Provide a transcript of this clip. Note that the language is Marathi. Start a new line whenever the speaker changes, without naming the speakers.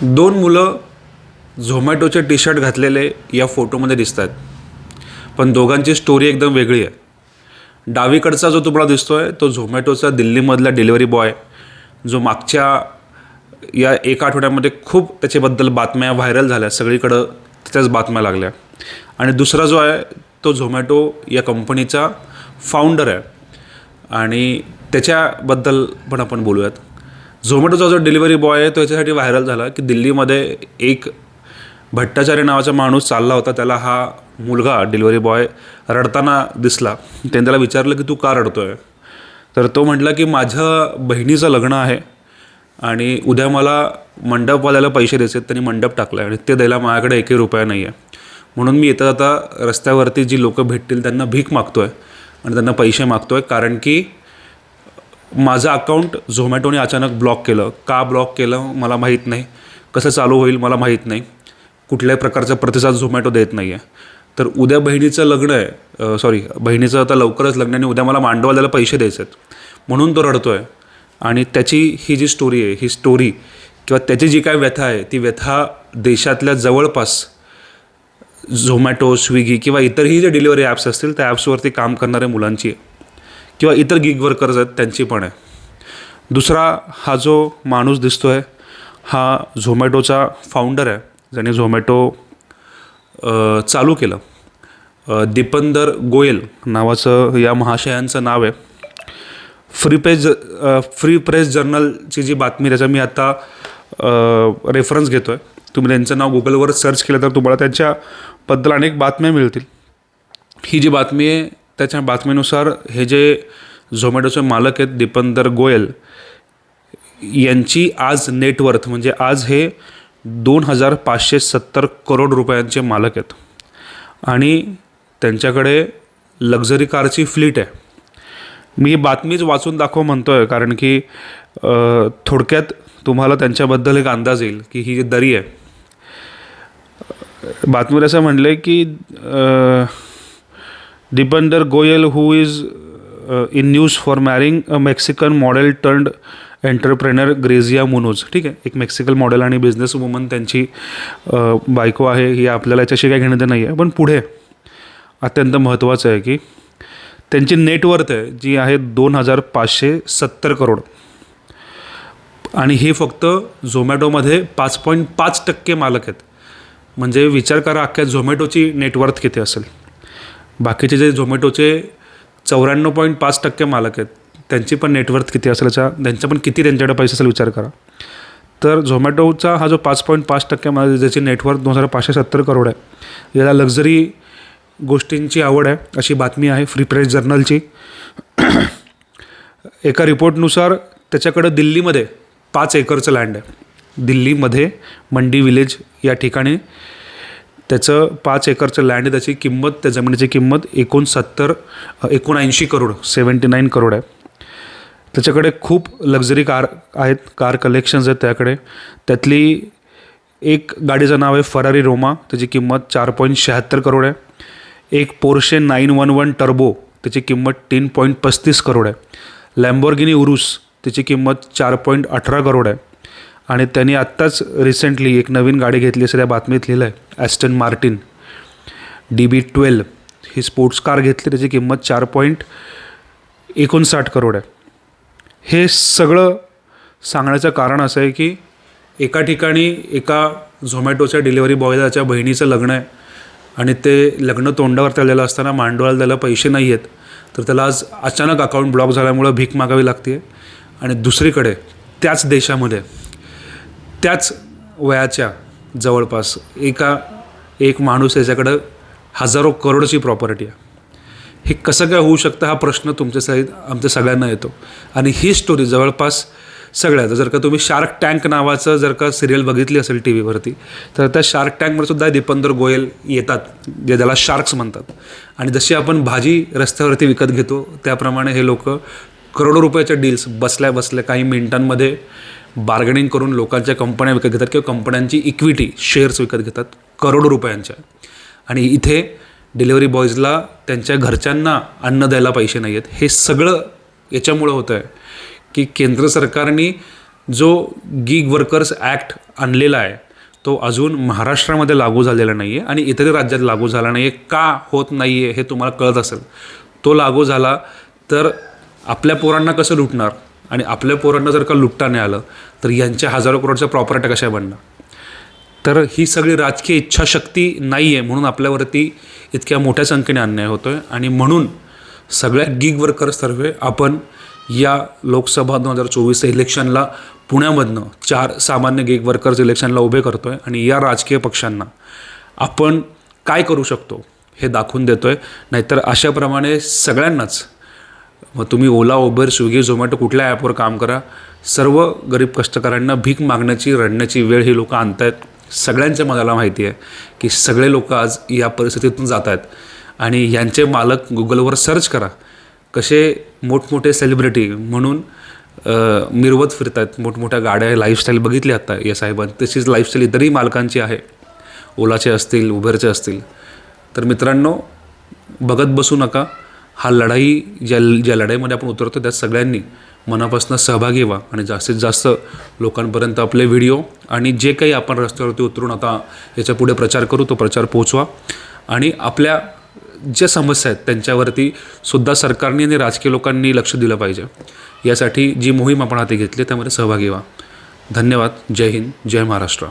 दोन मुलं झोमॅटोचे टी शर्ट घातलेले या फोटोमध्ये दिसत आहेत पण दोघांची स्टोरी एकदम वेगळी आहे. डावीकडचा जो तुम्हाला दिसतो आहे तो झोमॅटोचा दिल्लीमधला डिलिव्हरी बॉय जो मागच्या या एका आठवड्यामध्ये खूप त्याच्याबद्दल बातम्या व्हायरल झाल्या सगळीकडं त्याच्याच बातम्या लागल्या. आणि दुसरा जो आहे तो झोमॅटो या कंपनीचा फाउंडर आहे. आणि त्याच्याबद्दल पण आपण बोलूयात. झोमॅटोचा जो डिलिव्हरी बॉय आहे तो याच्यासाठी व्हायरल झाला की दिल्लीमध्ये एक भट्टाचार्य नावाचा माणूस चालला होता. त्याला हा मुलगा डिलिव्हरी बॉय रडताना दिसला. त्याने त्याला विचारलं की तू का रडतो आहे तर तो म्हटला की माझ्या बहिणीचं लग्न आहे आणि उद्या मला मंडपवाल्याला पैसे द्यायचे आहेत. त्यांनी मंडप टाकला आहे आणि ते द्यायला माझ्याकडे एकही रुपया नाही आहे म्हणून मी येता जाता रस्त्यावरती जी लोकं भेटतील त्यांना भीक मागतो आहे आणि त्यांना पैसे मागतो आहे कारण की माझं अकाउंट झोमॅटोने अचानक ब्लॉक केलं. का ब्लॉक केलं मला माहीत नाही. कसं चालू होईल मला माहीत नाही. कुठल्याही प्रकारचा प्रतिसाद झोमॅटो देत नाही आहे तर उद्या बहिणीचं लग्न आहे. सॉरी बहिणीचं आता लवकरच लग्न आहे आणि उद्या मला मांडवाल्याला पैसे द्यायचे आहेत. म्हणून तो रडतो आहे आणि त्याची ही जी स्टोरी आहे ही स्टोरी किंवा त्याची जी काय व्यथा आहे ती व्यथा देशातल्या जवळपास झोमॅटो स्विगी किंवा इतरही जे डिलिव्हरी ॲप्स असतील त्या ॲप्सवरती काम करणाऱ्या मुलांची आहे. किंवा इतर गिग वर्कर्स आहेत त्यांची पण आहे. दुसरा हा जो माणूस दिसतो आहे हा झोमॅटोचा फाउंडर आहे ज्याने झोमॅटो चालू केलं. दीपंदर गोयल नावाचं या महाशयांचं नाव आहे. फ्री पेज फ्री प्रेस जर्नलची जी बातमी त्याचा मी आता रेफरन्स घेतो आहे तुम्ही त्यांचं नाव गुगलवर सर्च केलं तर तुम्हाला त्यांच्याबद्दल अनेक बातम्या मिळतील. ही जी बातमी आहे त्याच्या बातमीनुसार हे जे झोमॅटोचे मालक आहेत दीपंदर गोयल यांची आज नेटवर्थ म्हणजे आज हे दोन हजार पाचशे सत्तर करोड रुपयांचे मालक आहेत. आणि त्यांच्याकडे लक्झरी कारची फ्लीट आहे. मी ही बातमीच वाचून दाखव म्हणतो आहे कारण की थोडक्यात तुम्हाला त्यांच्याबद्दल एक अंदाज येईल की ही जी दरी आहे. बातमीवर असं म्हणलं आहे की अ, Goyal, Goyal who is in news for marrying a Mexican model turned entrepreneur Grazia Munoz ठीक आहे? एक मेक्सिकल मॉडेल आणि बिझनेस वुमन त्यांची uh, बायको आहे. ही आपल्याला याच्याशी काय घेणं ते नाही आहे पण पुढे अत्यंत महत्त्वाचं आहे की त्यांची नेटवर्थ आहे जी आहे दोन हजार पाचशे सत्तर करोड. आणि हे फक्त झोमॅटोमध्ये पाच पॉईंट पाच टक्के मालक आहेत. म्हणजे विचार करा अख्ख्या झोमॅटोची नेटवर्थ किती असेल. बाकीचे जे झोमॅटोचे चौऱ्याण्णव पॉईंट पाच टक्के मालक आहेत त्यांची पण नेटवर्थ किती असेल याचा त्यांचा पण किती त्यांच्याकडे पैसे असेल विचार करा. तर झोमॅटोचा हा जो पाच पॉईंट पाच टक्के माल ज्याची नेटवर्थ दोन हजार पाचशे सत्तर करोड आहे याला लक्झरी गोष्टींची आवड आहे अशी बातमी आहे फ्री प्रेस जर्नलची एका रिपोर्टनुसार त्याच्याकडं दिल्लीमध्ये पाच एकरचं लँड आहे. दिल्लीमध्ये मंडी विलेज या ठिकाणी त्याचं पाच एकरचं लँड आहे त्याची किंमत त्या जमिनीची किंमत एकोणसत्तर एकोणऐंशी करोड सेवन्टी नाईन करोड आहे. त्याच्याकडे खूप लक्झरी कार आहेत कार कलेक्शन्स आहेत त्याकडे. त्यातली एक गाडीचं नाव आहे फरारी रोमा त्याची किंमत चार पॉईंट शहात्तर करोड आहे. एक Porsche nine one one turbo त्याची किंमत तीन पॉईंट पस्तीस करोड आहे. लॅम्बोर्गिनी उरुस त्याची किंमत चार पॉईंट अठरा करोड आहे. आणि त्यांनी आत्ताच रिसेंटली एक नवीन गाडी घेतली असं त्या बातमीत लिहिलं आहे Aston Martin D B twelve ही स्पोर्ट्स कार घेतली त्याची किंमत चार पॉईंट एकोणसाठ करोड आहे. हे सगळं सांगण्याचं कारण असं आहे की एका ठिकाणी एका झोमॅटोच्या डिलिव्हरी बॉयच्या बहिणीचं लग्न आहे. आणि ते लग्न तोंडावर आलेलं असताना मांडवाला त्याला पैसे नाही आहेत. तर त्याला आज अचानक अकाउंट ब्लॉक झाल्यामुळं भीक मागावी लागते आणि दुसरीकडे त्याच देशामध्ये त्याच वयाच्या जवळपास एका एक माणूस याच्याकडं हजारो करोडची प्रॉपर्टी आहे. हे कसं काय होऊ शकतं हा प्रश्न तुमच्यासाठी आमच्या सगळ्यांना येतो. आणि ही स्टोरी जवळपास सगळ्यात जर का तुम्ही शार्क टँक नावाचं जर का सिरियल बघितली असेल टी व्हीवरती तर त्या शार्क टँकमध्ये सुद्धा दीपंदर गोयल येतात जे ज्याला शार्क्स म्हणतात. आणि जशी आपण भाजी रस्त्यावरती विकत घेतो त्याप्रमाणे हे लोक करोडो रुपयाच्या डील्स बसल्या बसल्या काही मिनिटांमध्ये बार्गेनिंग करून लोकांच्या कंपन्या विकत घेतात किंवा कंपन्यांची इक्विटी शेअर्स विकत घेतात करोडो रुपयांच्या. आणि इथे डिलिव्हरी बॉयजला त्यांच्या घरच्यांना अन्न द्यायला पैसे नाही आहेत. हे सगळं याच्यामुळं होतं आहे की केंद्र सरकारने जो गिग वर्कर्स ॲक्ट आणलेला आहे तो अजून महाराष्ट्रामध्ये लागू झालेला नाही आहे आणि इतर राज्यात लागू झाला नाही आहे का होत नाही आहे हे तुम्हाला कळत असेल. तो लागू झाला तर आपल्या पोरांना कसं लुटणार? आणि आपल्या पोरांना जर का लुटता नाही आलं तर यांच्या हजारो करोडच्या प्रॉपर्ट्या कशा बनणार? तर ही सगळी राजकीय इच्छाशक्ती नाही आहे म्हणून आपल्यावरती इतक्या मोठ्या संख्येने अन्याय होतो आहे आणि म्हणून सगळ्या गिग वर्कर्सतर्फे आपण या लोकसभा दोन हजार चोवीस इलेक्शनला पुण्यामधनं चार सामान्य गिग वर्कर्स इलेक्शनला उभे करतो आहे आणि या राजकीय पक्षांना आपण काय करू शकतो हे दाखवून देतो आहे नाहीतर अशाप्रमाणे सगळ्यांनाच मग तुम्ही ओला उबर स्विगी झोमॅटो कुठल्या ॲपवर काम करा. सर्व गरीब कष्टकऱ्यांना भीक मागण्याची रडण्याची वेळ ही लोकं आणत आहेत सगळ्यांच्या मनाला माहिती आहे की सगळे लोक आज या परिस्थितीतून जात आहेत आणि यांचे मालक गुगलवर सर्च करा. कसे मोठमोठे सेलिब्रिटी म्हणून मिरवत फिरत आहेत मोठमोठ्या गाड्या लाईफस्टाईल बघितली आता या साहेबांनी. तशीच लाईफस्टाईल इतरही मालकांची आहे. ओलाचे असतील उबेरचे असतील. तर मित्रांनो बघत बसू नका. हा लढाई ज्या ज्या लढाईमध्ये आपण उतरतो त्यात सगळ्यांनी मनापासून सहभागी व्हा आणि जास्तीत जास्त लोकांपर्यंत आपले व्हिडिओ आणि जे काही आपण रस्त्यावरती उतरून आता याच्यापुढे प्रचार करू तो प्रचार पोहोचवा. आणि आपल्या ज्या समस्या आहेत त्यांच्यावरती सुद्धा सरकारने आणि राजकीय लोकांनी लक्ष दिलं पाहिजे. यासाठी जी मोहीम आपण हाती घेतली त्यामध्ये सहभागी व्हा. धन्यवाद. जय हिंद. जय महाराष्ट्र.